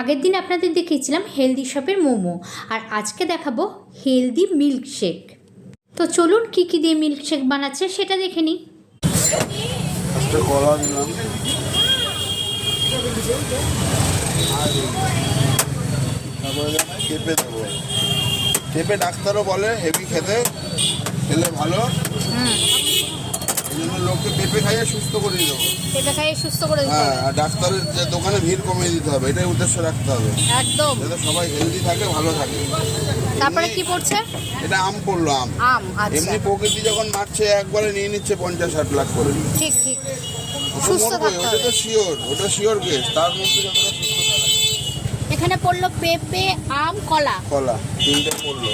আগের দিন আপনাদের দেখিয়েছিলাম হেলদি শপের মোমো আর আজকে দেখাবো হেলদি মিল্কশেক তো চলুন কী কী দিয়ে মিল্কশেক বানাচ্ছে সেটা দেখে নিই। একটা কলা দিলাম তারপরে পেঁপে দেবো। পেঁপে ডাক্তারও বলে হেভি খেতে খেলে ভালো। জন্য লোককে পেঁপে খাইয়ে সুস্থ করে দেবো পেঁপে খাইয়ে সুস্থ করে হ্যাঁ আর ডাক্তারের যে দোকানে ভিড় কমিয়ে দিতে হবে এটাই উদ্দেশ্য রাখতে হবে। একদম। যাতে সবাই হেলদি থাকে ভালো থাকে। তারপরে কি পড়ছে? এটা আম পড়ল আম। আম আচ্ছা। এমনি প্রকৃতি যখন মারছে একবারে নিয়ে নিচ্ছে পঞ্চাশ ষাট লাখ করে। ঠিক ঠিক। সুস্থ থাকতে ওটা তো শিওর ওটা শিওর কেস তার মধ্যে যতটা সুস্থ এখানে পড়ল পেঁপে আম কলা। কলা তিনটে পড়ল।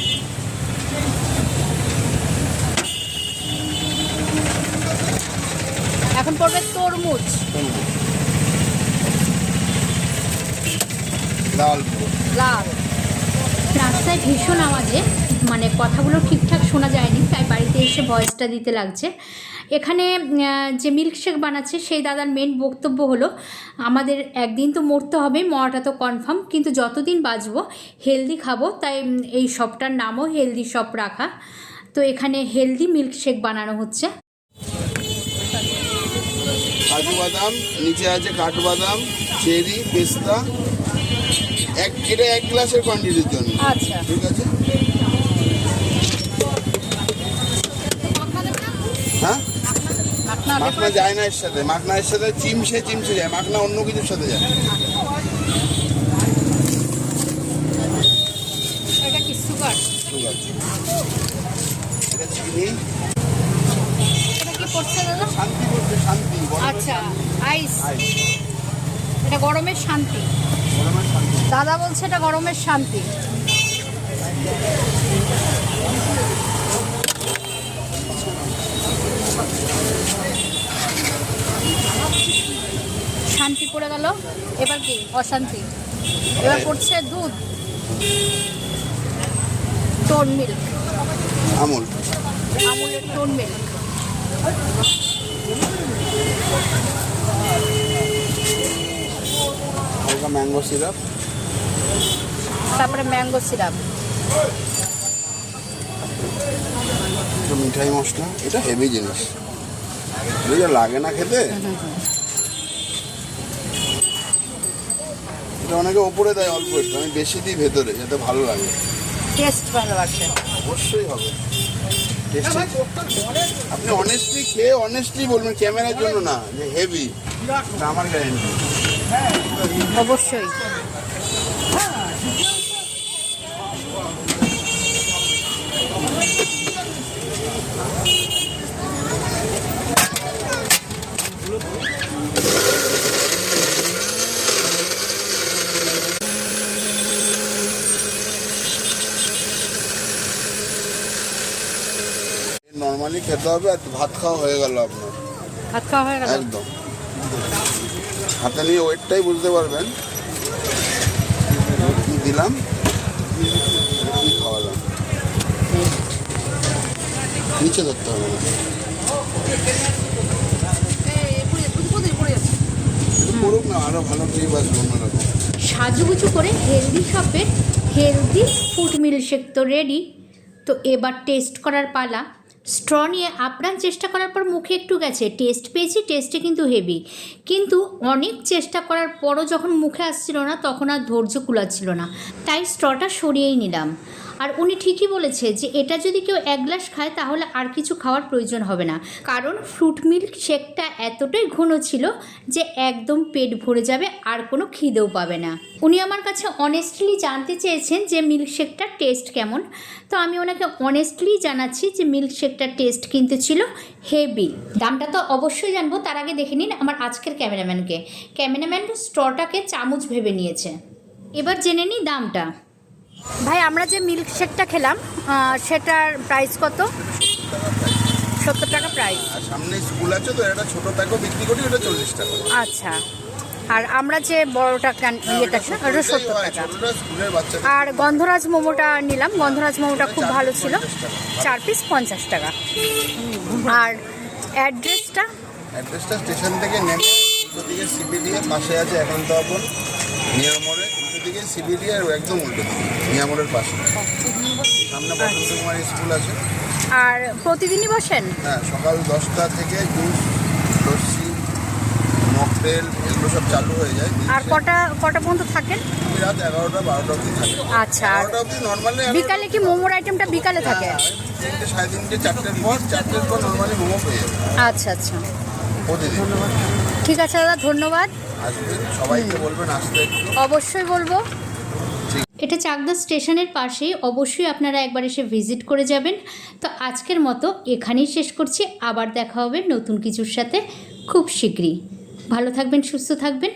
এখন পড়বে তরমুজ। লাল। লাল। রাস্তায় ভীষণ আওয়াজে মানে কথাগুলো ঠিকঠাক শোনা যায়নি তাই বাড়িতে এসে ভয়েসটা দিতে লাগছে। এখানে যে মিল্কশেক বানাচ্ছে সেই দাদার মেন বক্তব্য হলো আমাদের একদিন তো মরতে হবে মরাটা তো কনফার্ম কিন্তু যতদিন বাঁচবো হেলদি খাব তাই এই শপটার নামও হেলদি শপ রাখা। তো এখানে হেলদি মিল্কশেক বানানো হচ্ছে। কাজু বাদাম নিচে আছে কাঠবাদাম চেরি পেস্তা। এক এটা এক গ্লাসের কোয়ান্টিটির জন্য। আচ্ছা। ঠিক আছে? হ্যাঁ? মাখনা যায় না এর সাথে। মাখনা এর সাথে চিমসে চিমসে যায়। মাখনা অন্য কিছুর সাথে যায়। শান্তি শান্তি আচ্ছা আইস এটা গরমের শান্তি। গরমের শান্তি দাদা বলছে এটা গরমের শান্তি। শান্তি পড়ে গেল। এবার কি? অশান্তি। এবার পড়ছে দুধ। Tone milk Amul. আমুলের tone milk হালকা ম্যাঙ্গো সিরাপ তারপরে ম্যাঙ্গো সিরাপ মিঠাই মশলা এটা হেভি জিনিস। লাগে না খেতে। এটা অনেকে ওপরে দেয় অল্প একটু আমি বেশি দিই ভেতরে যাতে ভালো লাগে। টেস্ট ভালোবাসে অবশ্যই হবে। আপনি অনেস্টলি খেয়ে অনেস্টলি বলবেন ক্যামেরার জন্য না যে হেভি আমার গ্যারেন্টি অবশ্যই। নর্মালি খেতে হবে আর ভাত খাওয়া হয়ে গেল আপনার। ভাত খাওয়া হয়ে গেল? একদম। হাতে নিয়ে ওয়েটটাই বুঝতে পারবেন। কি দিলাম? কি খাওয়ালাম? নিচে ধরতে হবে। না করুক না আরও ভালো ট্রিপ আসবে অন্যরকম সাজুগুজু করে হেলদি শপের হেলদি ফুড মিল্কশেক তো রেডি তো এবার টেস্ট করার পালা। স্ট্র নিয়ে আপ্রাণ চেষ্টা করার পর মুখে একটু গেছে। টেস্ট পেয়েছি, টেস্টে কিন্তু হেভি। কিন্তু অনেক চেষ্টা করার পরও যখন মুখে আসছিল না, তখন আর ধৈর্য কুলাচ্ছিল না। তাই স্ট্রটা সরিয়েই নিলাম। আর উনি ঠিকই বলেছে যে এটা যদি কেউ এক গ্লাস খায়, তাহলে আর কিছু খাওয়ার প্রয়োজন হবে না। কারণ ফ্রুট মিল্ক শেকটা এতটাই ঘন ছিল যে একদম পেট ভরে যাবে, আর কোনো খিদেও পাবে না। উনি আমার কাছে অনেস্টলি জানতে চেয়েছেন যে মিল্কশেকটার টেস্ট কেমন। তো আমি ওনাকে অনেস্টলি জানাচ্ছি যে মিল্কশেকটার টেস্ট কিন্তু ছিল হেভি দামটা তো অবশ্যই জানব, তার আগে দেখে নিন আমার আজকের ক্যামেরাম্যানকে। ক্যামেরাম্যান স্ট্রটাকে চামচ ভেবে নিয়েছে। এবার জেনে নিই দামটা। ভাই আমরা যে মিল্কশেকটা খেলাম সেটার প্রাইস কত? সত্তর টাকা প্রাইস সামনে স্কুল আছে তো ছোট প্যাকও বিক্রি করি ওটা চল্লিশ টাকা। আচ্ছা। আর আমরা যে বড়টা ইয়েটা ছিল ওটা সত্তর টাকা। স্কুলের বাচ্চা আর গন্ধরাজ মোমোটা নিলাম গন্ধরাজ মোমোটা খুব ভালো ছিল। চার পিস পঞ্চাশ টাকা। আর অ্যাড্রেসটা অ্যাড্রেসটা স্টেশন থেকে নেমে পাশে আছে একান্ত আপন। নিয়ার মোড়ে উল্টো দিকে সিবিডি আর একদম উল্টো দিকে মিয়ামোড়ের পাশে। সামনে বসন্ত কুমারী স্কুল আছে। আর প্রতিদিনই বসেন? হ্যাঁ সকাল দশটা থেকে জুস লস্যি মকটেল এগুলো সব চালু হয়ে যায়। আর কটা কটা পর্যন্ত থাকেন? রাত এগারোটা বারোটা অবধি থাকে। আচ্ছা এগারোটা অবধি নর্মালি বিকালে কি মোমোর আইটেমটা বিকালে থাকে? তিনটে সাড়ে তিনটে চারটের পর চারটের পর নর্মালি মোমো পেয়ে যাবে আচ্ছা আচ্ছা। প্রতিদিন। ঠিক আছে দাদা ধন্যবাদ। আসবেন সবাইকে বলবেন আসতে অবশ্যই বলব। এটা চাকদা স্টেশনের পাশেই অবশ্যই আপনারা একবার এসে ভিজিট করে যাবেন। তো আজকের মতো এখানেই শেষ করছি। আবার দেখা হবে নতুন কিছুর সাথে খুব শীঘ্রই। ভালো থাকবেন সুস্থ থাকবেন।